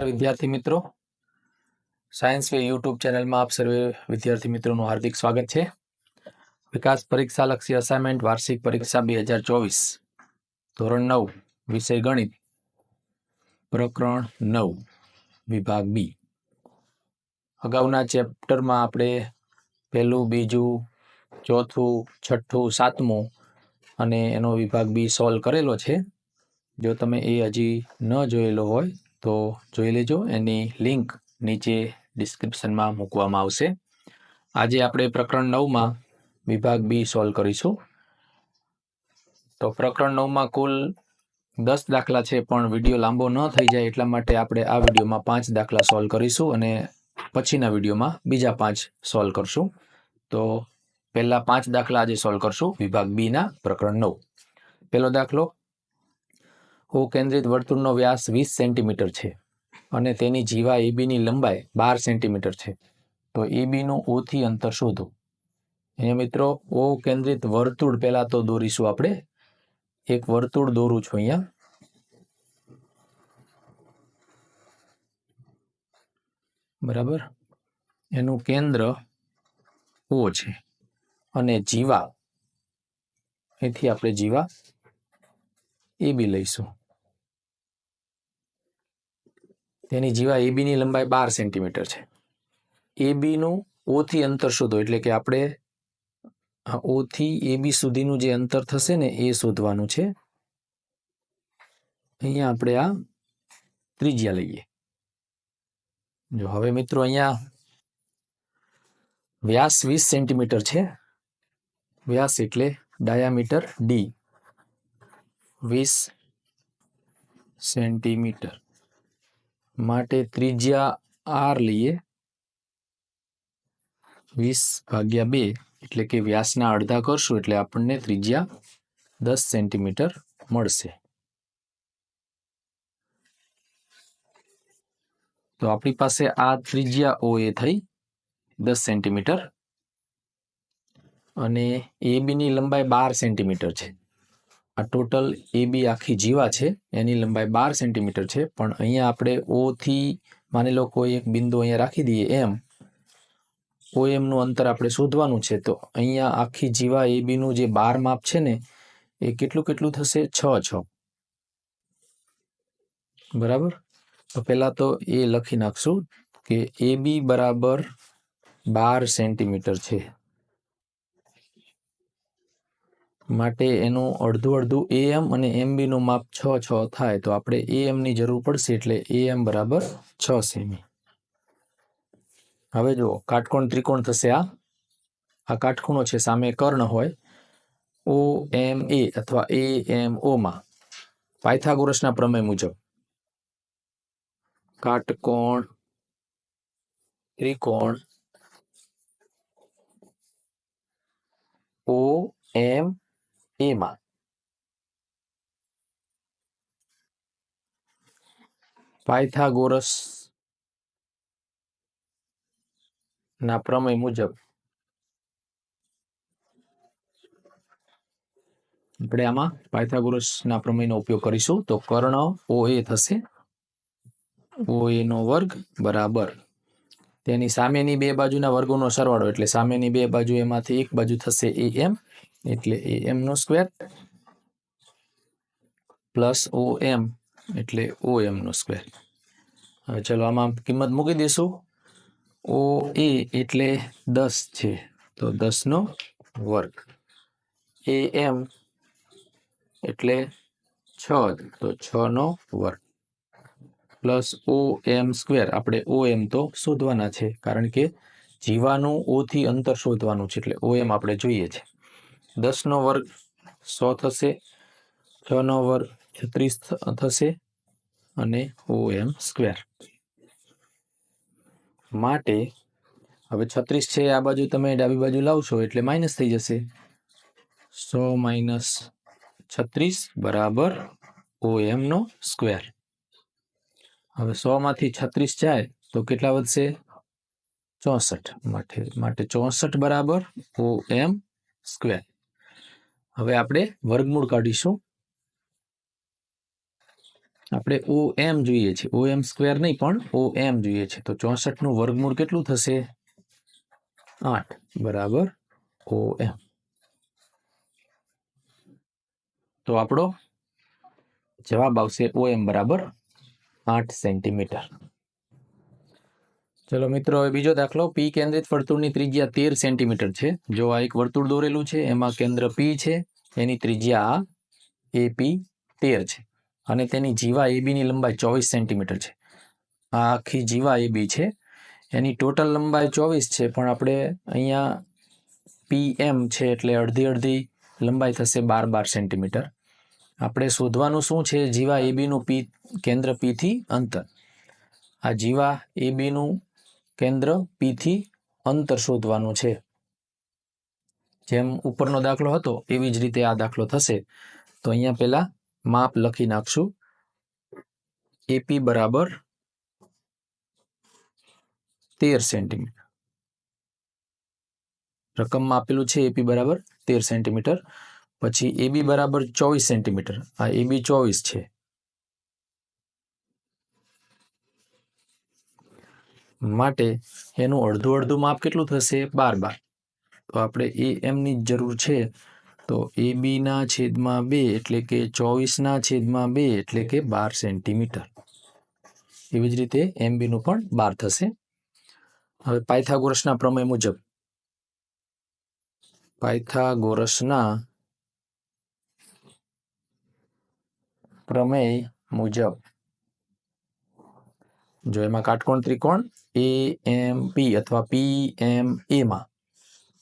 નમસ્કાર વિદ્યાર્થી મિત્રો. સાયન્સ વે યુટ્યુબ ચેનલમાં આપ સર્વે વિદ્યાર્થી મિત્રોનું હાર્દિક સ્વાગત છે. વિકાસ પરીક્ષા લક્ષી અસાઇનમેન્ટ વાર્ષિક પરીક્ષા બે હજાર ચોવીસ. ધોરણ નવ, વિષય ગણિત. પ્રકરણ નવ, વિભાગ બી. અગાઉના ચેપ્ટરમાં આપણે પહેલું, બીજું, ચોથું, છઠ્ઠું, સાતમું અને એનો વિભાગ બી સોલ્વ કરેલો છે. જો તમે એ હજી ન જોયેલો હોય તો જોઈ લેજો. એની લિંક નીચે ડિસ્ક્રિપ્શનમાં મૂકવામાં આવશે. આજે આપણે પ્રકરણ નવમાં વિભાગ બી સોલ્વ કરીશું. તો પ્રકરણ નવમાં કુલ દસ દાખલા છે, પણ વીડિયો લાંબો ન થઈ જાય એટલા માટે આપણે આ વિડીયોમાં પાંચ દાખલા સોલ્વ કરીશું અને પછીના વિડીયોમાં બીજા પાંચ સોલ્વ કરશું. તો પહેલા પાંચ દાખલા આજે સોલ્વ કરશું વિભાગ બીના પ્રકરણ નવ. પહેલો દાખલો ઓ કેન્દ્રિત વર્તુળનો વ્યાસ વીસ સેન્ટીમીટર છે અને તેની જીવા એબીની લંબાઈ બાર સેન્ટીમીટર છે. તો એબીનું ઓથી અંતર શોધો. અહીંયા મિત્રો, ઓ કેન્દ્રિત વર્તુળ પહેલાં તો દોરીશું આપણે. એક વર્તુળ દોરું છું અહીંયા. બરાબર? એનું કેન્દ્ર ઓ છે અને જીવા, એથી આપણે જીવા એ બી લઈશું. તેની જીવા એબીની લંબાઈ બાર સેન્ટીમીટર છે. એબીનું ઓથી અંતર શોધો એટલે કે આપણે ઓથી એબી સુધીનું જે અંતર થશે ને એ શોધવાનું છે. અહીંયા આપણે આ ત્રિજ્યા લઈએ. જો હવે મિત્રો અહીંયા વ્યાસ વીસ સેન્ટીમીટર છે. વ્યાસ એટલે ડાયામીટર ડી. વીસ સેન્ટીમીટર. માટે ત્રિજ્યા આર લઈએ. વીસ ભાગ્યા બે એટલે કે વ્યાસના અડધા કરશું એટલે આપણને ત્રિજ્યા દસ સેન્ટીમીટર મળશે. તો આપણી પાસે આ ત્રિજ્યા ઓ એ થઈ દસ સેન્ટીમીટર અને એ ની લંબાઈ બાર સેન્ટીમીટર છે. આ ટોટલ AB આખી જીવા છે, એની લંબાઈ બાર સેન્ટીમીટર છે, પણ અહીંયા આપણે ઓથી માની લો કોઈ એક બિંદુ અહીંયા રાખી દઈએ એમ, ઓ એમનું અંતર આપણે શોધવાનું છે, તો અહીંયા આખી જીવા એ બીનું જે બાર માપ છે ને, એ કેટલું કેટલું થશે? છ છ. બરાબર? તો પહેલાં તો એ લખી નાખશું કે AB બરાબર બાર સેન્ટીમીટર છે. માટે એનું અડધું અડધું એએમ અને MB નું માપ છ છ થાય, તો આપણે એએમની જરૂર પડશે એટલે એએમ બરાબર છ સેમી. હવે જુઓ, કાટકોણ ત્રિકોણ થશે આ. આ કાટખૂણો છે, સામે કર્ણ હોય. ઓ એમ એ અથવા એ એમ ઓ માં. પાયથાગોરસના પ્રમેય મુજબ. કાટકોણ ત્રિકોણ ઓ એમ એ માં પાયથાગોરસ ના, પ્રમેય મુજબ. આપણે આમાં પાયથાગોરસ ના પ્રમેયનો ઉપયોગ કરીશું. તો કર્ણ ઓ એ થશે. ઓ એ નો વર્ગ બરાબર. તેની સામેની બે બાજુના વર્ગોનો સરવાળો એટલે સામેની બે બાજુ એમાંથી એક બાજુ થશે એ એમ, એટલે એ એમ નો સ્ક્વેર પ્લસ ઓ એમ, એટલે ઓ એમનો સ્ક્વેર. હવે ચલો આમાં કિંમત મૂકી દઈશું. ઓ એ એટલે દસ છે, તો દસનો વર્ગ. એ એમ એટલે છ, તો છનો વર્ગ. Plus O M square. આપણે ઓ એમ તો શોધવાના છે, કારણ કે જીવાનું ઓથી અંતર શોધવાનું છે, એટલે ઓ એમ આપણે જોઈએ છે. દસનો વર્ગ સો થશે છનો વર્ગ છત્રીસ થશે અને ઓ એમ સ્ક્વેર. માટે હવે છત્રીસ છે, આ બાજુ તમે ડાબી બાજુ લાવશો, એટલે માઇનસ થઈ જશે. સો માઇનસ છત્રીસ બરાબર ઓ એમનો સ્ક્વેર. હવે સો માંથી છત્રીસ જાય તો કેટલા વધશે? ચોસઠ. માટે માટે ચોસઠ બરાબર ઓ એમ સ્ક્વેર. હવે આપણે વર્ગમૂળ કાઢીશું. આપણે ઓ એમ જોઈએ છે. ઓ એમ સ્ક્વેર નહીં, પણ ઓ એમ જોઈએ છે. તો ચોસઠનું વર્ગમૂળ કેટલું થશે? આઠ. બરાબર ઓ એમ તો આપણો જવાબ આવશે ઓ એમ બરાબર આઠ સેન્ટીમીટર. ચલો મિત્રો, હવે બીજો દાખલો. પી કેન્દ્રિત વર્તુળની ત્રિજ્યા તેર સેન્ટીમીટર છે. જો આ એક વર્તુળ દોરેલું છે, એમાં કેન્દ્ર પી છે, એની ત્રિજ્યા આ એ પી તેર છે. અને તેની જીવા એ બીની લંબાઈ ચોવીસ સેન્ટીમીટર છે. આ આખી જીવા એ બી છે. એની ટોટલ લંબાઈ ચોવીસ છે, પણ આપણે અહીંયા પી એમ છે, એટલે અડધી અડધી લંબાઈ થશે બાર બાર સેન્ટીમીટર. આપણે શોધવાનું શું છે? જીવા એ નું પી, કેન્દ્ર પીથી અંતર. આ જીવા એ નું કેન્દ્ર પીથી અંતર શોધવાનું છે. જેમ ઉપરનો દાખલો હતો, એવી જ રીતે આ દાખલો થશે. તો અહીંયા પહેલા માપ લખી નાખશું. એપી બરાબર તેર સેન્ટીમીટર. રકમમાં આપેલું છે એપી બરાબર તેર સેન્ટીમીટર. પછી એબી બરાબર ચોવીસ સેન્ટીમીટર. આ એબી ચોવીસ છે. માટે એનું અડધું અડધું માપ કેટલું થશે? બાર બાર. તો આપણે એ એમની જ જરૂર છે. તો એ બીના છેદમાં બે એટલે કે ચોવીસના છેદમાં બે એટલે કે બાર સેન્ટીમીટર. એવી જ રીતે એમ બીનું પણ બાર થશે. હવે પાયથાગોરસના પ્રમેય મુજબ. પાયથાગોરસના પ્રમેય મુજબ. જો એમાં કાટકોણ ત્રિકોણ એ એમ પી અથવા પી એમ એમાં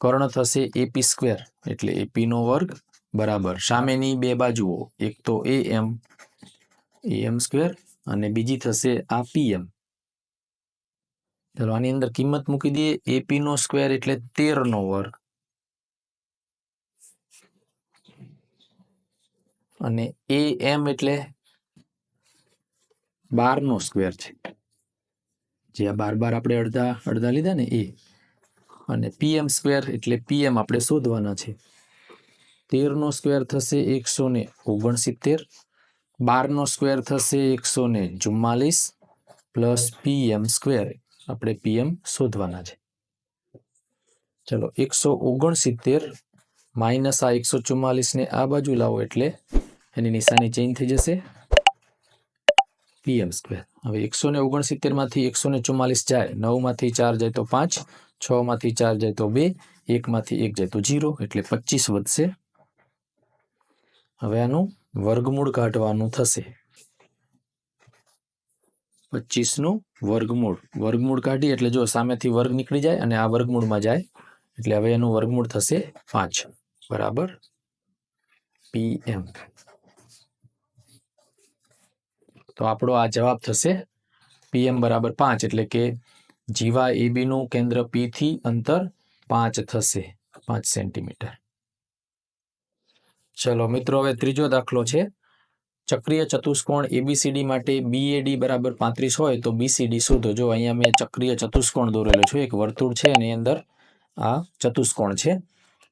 કર્ણ થશે એપી સ્ક્વેર એટલે એપીનો વર્ગ બરાબર. સામેની બે બાજુઓ, એક તો એ એમ એમ સ્ક્વેર અને બીજી થશે આ પી એમ ચલો આની અંદર કિંમત મૂકી દઈએ. એપીનો સ્ક્વેર એટલે તેરનો વર્ગ. અને એ એમ એટલે બાર નો સ્ક્વેર છે. જે આ બાર બાર આપણે અડધા અડધા લીધા ને એ અને પીએમ સ્ક્વેર એટલે પીએમ આપણે શોધવાના છે. તેર નો સ્ક્વેર થશે એકસો ને ઓગણસિત્તેર. બાર નો સ્ક્વેર થશે એકસો ને ચુમ્માલીસ પ્લસ પીએમ સ્ક્વેર આપણે પીએમ શોધવાના છે. ચલો, એકસો ઓગણસિત્તેર માઇનસ આ એકસો ચુમ્માલીસને આ બાજુ લાવો એટલે એની નિશાની ચેન્જ થઈ જશે. પીએમ સ્ક્વેર હવે એકસો ને ઓગણસિત્તેરમાંથી એકસો ને ચુમ્માલીસ જાય. નવમાંથી ચાર જાય તો પાંચ છ માંથી ચાર જાય તો બે, એકમાંથી એક જાય તો જીરો એટલે પચીસ વધશે. હવે આનું વર્ગમૂળ કાઢવાનું થશે. પચીસનું વર્ગમૂળ. વર્ગમૂળ કાઢી એટલે જો સામેથી વર્ગ નીકળી જાય અને આ વર્ગમૂળમાં જાય, એટલે હવે એનું વર્ગમૂળ થશે પાંચ. બરાબર? પીએમ તો આપણો આ જવાબ થશે પીએમ બરાબર પાંચ, એટલે કે જીવા એબી નું કેન્દ્ર પી થી અંતર પાંચ થશે, પાંચ સેન્ટીમીટર. ચલો મિત્રો, હવે ત્રીજો દાખલો છે. ચક્રીય ચતુષ્કોણ એબીસીડી માટે બીએડી બરાબર પાંત્રીસ હોય તો બીસીડી શોધો. જો અહીંયા મેં ચક્રીય ચતુષ્કોણ દોરેલો છું, એક વર્તુળ છે એની અંદર આ ચતુષ્કોણ છે.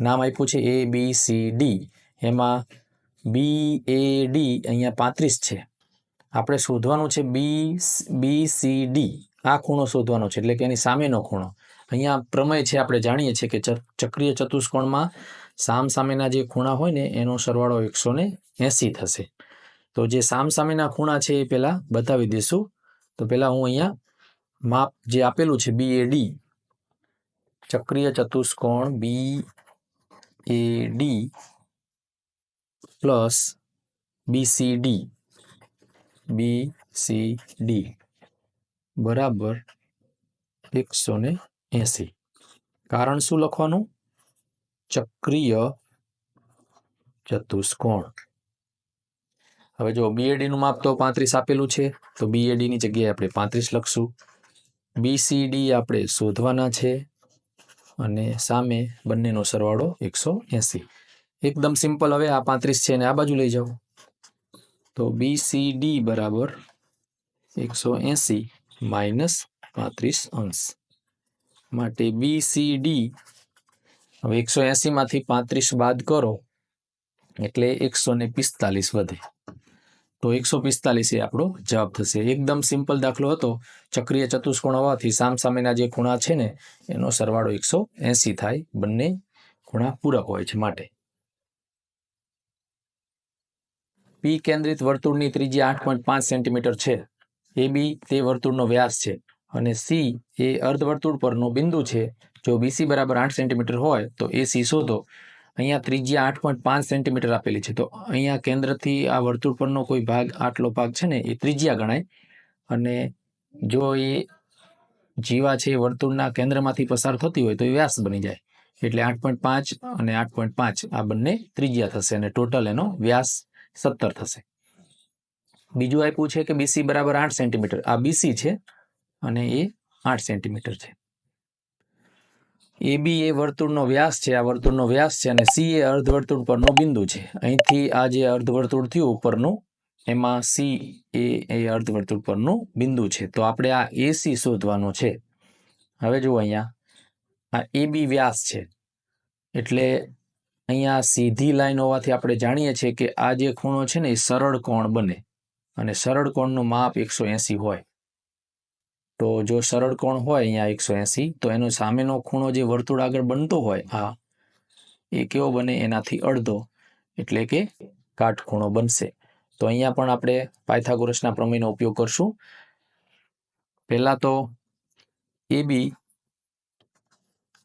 નામ આપ્યું છે એ બી સી ડી એમાં બી એ ડી અહીંયા પાંત્રીસ છે. આપણે શોધવાનું છે બી બી સી ડી આ ખૂણો શોધવાનો છે, એટલે કે એની સામેનો ખૂણો. અહીંયા પ્રમેય છે, આપણે જાણીએ છીએ કે ચક્રીય ચતુષ્કોણમાં સામ સામેના જે ખૂણા હોય ને, એનો સરવાળો એકસો એસી થશે. તો જે સામ સામેના ખૂણા છે એ પહેલાં બતાવી દઈશું. તો પહેલાં હું અહીંયા માપ જે આપેલું છે બી એ ડી ચક્રીય ચતુષ્કોણ B A D plus BCD B C D બરાબર એકસો ને એસી. કારણ શું લખવાનું? ચક્રીય ચતુષ્કોણ. હવે જો બીએડી નું માપ તો પાંત્રીસ આપેલું છે, તો બીએડી ની જગ્યાએ આપણે પાંત્રીસ લખશું. બીસીડી આપણે શોધવાના છે. અને સામે બંનેનો સરવાળો એકસો એસી. એકદમ સિમ્પલ હવે આ પાંત્રીસ છે ને આ બાજુ લઈ જાઓ. તો બી સી ડી બરાબર એકસો એસી માઇનસ પાંત્રીસ અંશ. માટે બી સી ડી હવે એકસો એસી માંથી પાંત્રીસ બાદ કરો એટલે એકસો ને પિસ્તાલીસ વધે. તો એકસો પિસ્તાલીસ એ આપણો જવાબ થશે. એકદમ સિમ્પલ દાખલો હતો. ચક્રીય ચતુષ્કોણ હોવાથી સામસામેના જે ખૂણા છે ને, એનો સરવાળો એકસો એંસી થાય. બંને ખૂણા પૂરક હોય છે માટે. પી કેન્દ્રિત વર્તુળની ત્રિજ્યા આઠ પોઈન્ટ પાંચ સેન્ટીમીટર છે. એ બી તે વર્તુળનો વ્યાસ છે. અને સી એ અર્ધવર્તુળ પરનો બિંદુ છે. જો બીસી બરાબર આઠ સેન્ટીમીટર હોય તો એ સી શોધો. અહીંયા ત્રિજ્યા આઠ પોઈન્ટ પાંચ સેન્ટીમીટર આપેલી છે. તો અહીંયા કેન્દ્રથી આ વર્તુળ પરનો કોઈ ભાગ, આટલો ભાગ છે ને, એ ત્રિજ્યા ગણાય. અને જો એ જીવા છે એ વર્તુળના કેન્દ્રમાંથી પસાર થતી હોય તો એ વ્યાસ બની જાય. એટલે આઠ પોઈન્ટ પાંચ અને આઠ પોઈન્ટ પાંચ આ બંને ત્રિજ્યા થશે અને ટોટલ એનો વ્યાસ સત્તર થશે. બીજું આપ્યું છે કે બીસી બરાબર આઠ સેન્ટીમીટર આ બીસી છે અને એ આઠ સેન્ટીમીટર છે. એ બી એ વર્તુળનો વ્યાસ છે, આ વર્તુળનો વ્યાસ છે અને સી એ અર્ધવર્તુળ પરનો બિંદુ છે. અહીંથી આ જે અર્ધવર્તુળ થયું ઉપરનું, એમાં સી એ એ અર્ધવર્તુળ પરનું બિંદુ છે. તો આપણે આ એસી શોધવાનું છે. હવે જુઓ અહીંયા, આ એ બી વ્યાસ છે. એટલે અહીંયા સીધી લાઈન હોવાથી આપણે જાણીએ છીએ કે આ જે ખૂણો છે ને, એ સરળ કોણ બને. અને સરળ કોણનું માપ એકસો એંસી હોય. તો જો સરળ કોણ હોય અહીંયા એકસો એંસી, તો એનો સામેનો ખૂણો જે વર્તુળ આગળ બનતો હોય આ એ કેવો બને? એનાથી અડધો, એટલે કે કાટખૂણો બનશે. તો અહીંયા પણ આપણે પાયથાગોરસના પ્રમેયનો ઉપયોગ કરશું. પહેલા તો એ બી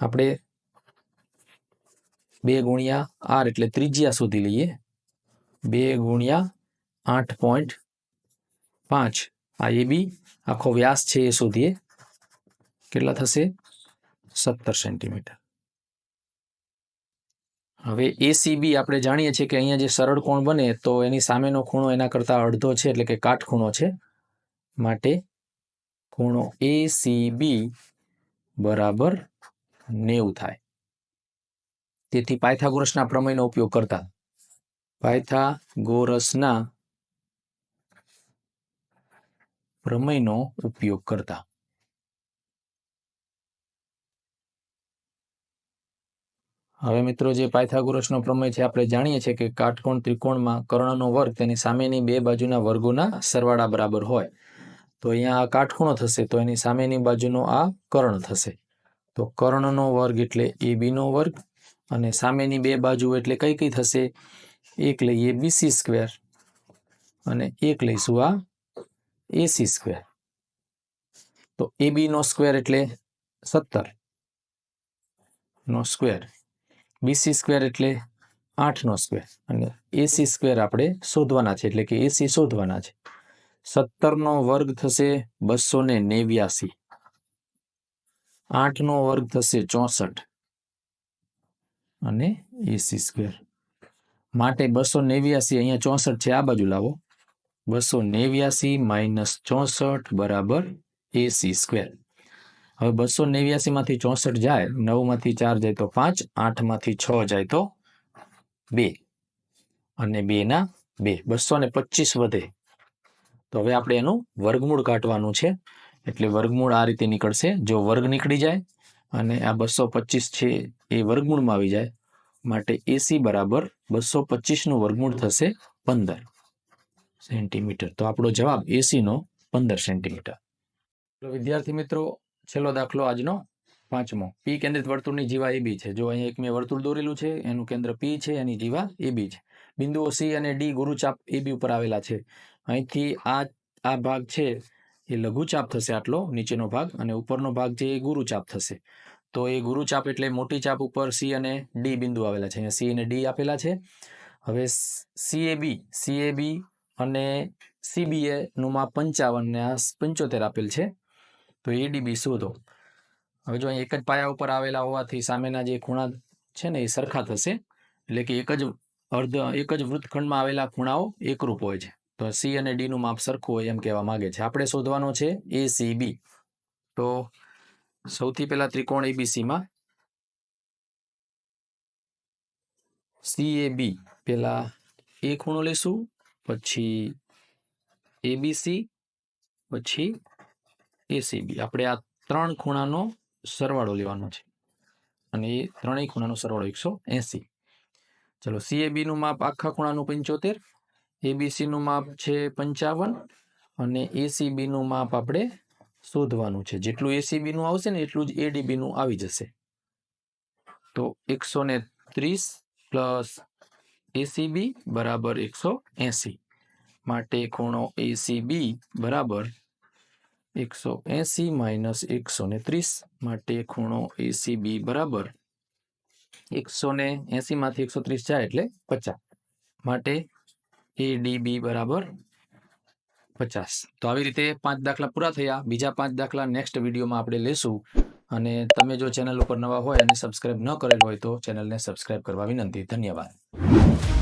આપણે બે ગુણ્યા આર એટલે ત્રિજ્યા સુધી લઈએ. બે ગુણ્યા આઠ પોઈન્ટ પાંચ. આ એ બી આખો વ્યાસ છે એ શોધીએ કેટલા થશે? સત્તર સેન્ટીમીટર. હવે એસીબી આપણે જાણીએ છીએ કે અહીંયા જે સરળ કોણ બને તો એની સામેનો ખૂણો એના કરતાં અડધો છે એટલે કે કાટખૂણો છે. માટે ખૂણો એસીબી બરાબર નેવું થાય. તેથી પાયથાગોરસના પ્રમેયનો ઉપયોગ કરતા પાયથાગોરસના પ્રમેયનો ઉપયોગ કરતા. હવે મિત્રો, જે પાયથાગોરસનો પ્રમેય છે, આપણે જાણીએ છીએ કે કાટકોણ ત્રિકોણમાં કર્ણનો વર્ગ તેની સામેની બે બાજુના વર્ગોના સરવાળા બરાબર હોય. તો અહીંયા આ કાટખૂણો થશે, તો એની સામેની બાજુનો આ કર્ણ થશે. તો કર્ણનો વર્ગ એટલે એ બીનો વર્ગ, અને સામેની બે બાજુ એટલે કઈ કઈ થશે? એક લઈએ બીસી સ્ક્વેર, અને એક લઈશું આ એસી સ્ક્વેર. તો એ નો સ્ક્વેર એટલે સત્તર. નો સ્ક્વેર. બીસી સ્ક્વેર એટલે આઠ નો સ્ક્વેર. અને એસી સ્ક્વેર આપણે શોધવાના છે, એટલે કે એસી શોધવાના છે. સત્તર નો વર્ગ થશે બસો ને નેવ્યાસી. આઠ નો વર્ગ થશે ચોસઠ. અને એસી સ્ક્વેર. માટે બસો નેવ્યાસી અહીંયા ચોસઠ છે, આ બાજુ લાવો. બસો નેવ્યાસી માઇનસ ચોસઠ બરાબર એસી સ્ક્વેર. હવે બસો નેવ્યાસી માંથી ચોસઠ જાય નવમાંથી ચાર જાય તો પાંચ આઠમાંથી છ જાય તો બે. અને બે ના બે. બસો ને પચીસ વધે. તો હવે આપણે એનું વર્ગમૂળ કાઢવાનું છે. એટલે વર્ગમૂળ આ રીતે નીકળશે. જો વર્ગ નીકળી જાય અને આ બસો પચીસ છે એ વર્ગમૂળમાં આવી જાય, માટે એસી બરાબર બસો પચીસનું વર્ગમૂળ થશે પંદર. સેન્ટીમીટર. તો આપણો જવાબ એસીનો પંદર સેન્ટીમીટર. વિદ્યાર્થી મિત્રો, છેલ્લો દાખલો આજનો, પાંચમો. પી કેન્દ્રિત વર્તુળની જીવા એ બી છે. જો અહીંયા એક મેં વર્તુળ દોરેલું છે, એનું કેન્દ્ર પી છે, એની જીવા એ બી છે. બિંદુઓ સી અને ડી ગુરુચાપ એ બી ઉપર આવેલા છે. અહીંથી આ આ ભાગ છે, એ લઘુચાપ થશે આટલો, નીચેનો ભાગ અને ઉપરનો ભાગ છે એ ગુરુચાપ થશે. તો એ ગુરુચાપ એટલે મોટી ચાપ ઉપર સી અને ડી બિંદુ આવેલા છે. અહીંયા સી અને ડી આપેલા છે. હવે સી એ બી સી એ બી અને સીબીએ નુમાં પંચાવન ને આ પંચોતેર આપેલ છે. તો એડીબી શોધો. હવે જો એક જ પાયા ઉપર આવેલા હોવાથી સામેના જે ખૂણા છે ને એ સરખા થશે. એટલે કે એક જ અર્ધ, એક જ વૃત્તખંડમાં આવેલા ખૂણાઓ એકરૂપ હોય છે. તો સી અને ડીનું માપ સરખું હોય એમ કહેવા માગે છે. આપણે શોધવાનો છે એ સી તો સૌથી પહેલા ત્રિકોણ એબીસીમાં સી એ બી પેલા એ ખૂણો લેશું. પછી એબીસી પછી એસીબી આપણે આ ત્રણ ખૂણાનો સરવાળો લેવાનો છે. અને એ ત્રણેય ખૂણાનો સરવાળો એકસો એસી. ચલો સીએબીનું માપ આખા ખૂણાનું પંચોતેર એબીસીનું માપ છે પંચાવન, અને એસીબીનું માપ આપણે શોધવાનું છે. જેટલું એસીબીનું આવશે ને એટલું જ એડીબીનું આવી જશે. તો એકસો ને ત્રીસ પ્લસ એસીબી બરાબર એકસો એસી. માટે ખૂણો એસીબી બરાબર એકસો એસી માઇનસ એકસો ને ત્રીસ. માટે ખૂણો એસીબી બરાબર એકસો ને એસી માંથી એકસો ત્રીસ જાય એટલે પચાસ. માટે એડીબી બરાબર પચાસ. તો આવી રીતે પાંચ દાખલા પૂરા થયા. બીજા પાંચ દાખલા નેક્સ્ટ વિડીયોમાં આપણે લેશું. અને તમે જો ચેનલ ઉપર નવા હોય અને સબસ્ક્રાઇબ ન કરેલ હોય તો ચેનલને સબસ્ક્રાઇબ કરવા વિનંતી. ધન્યવાદ.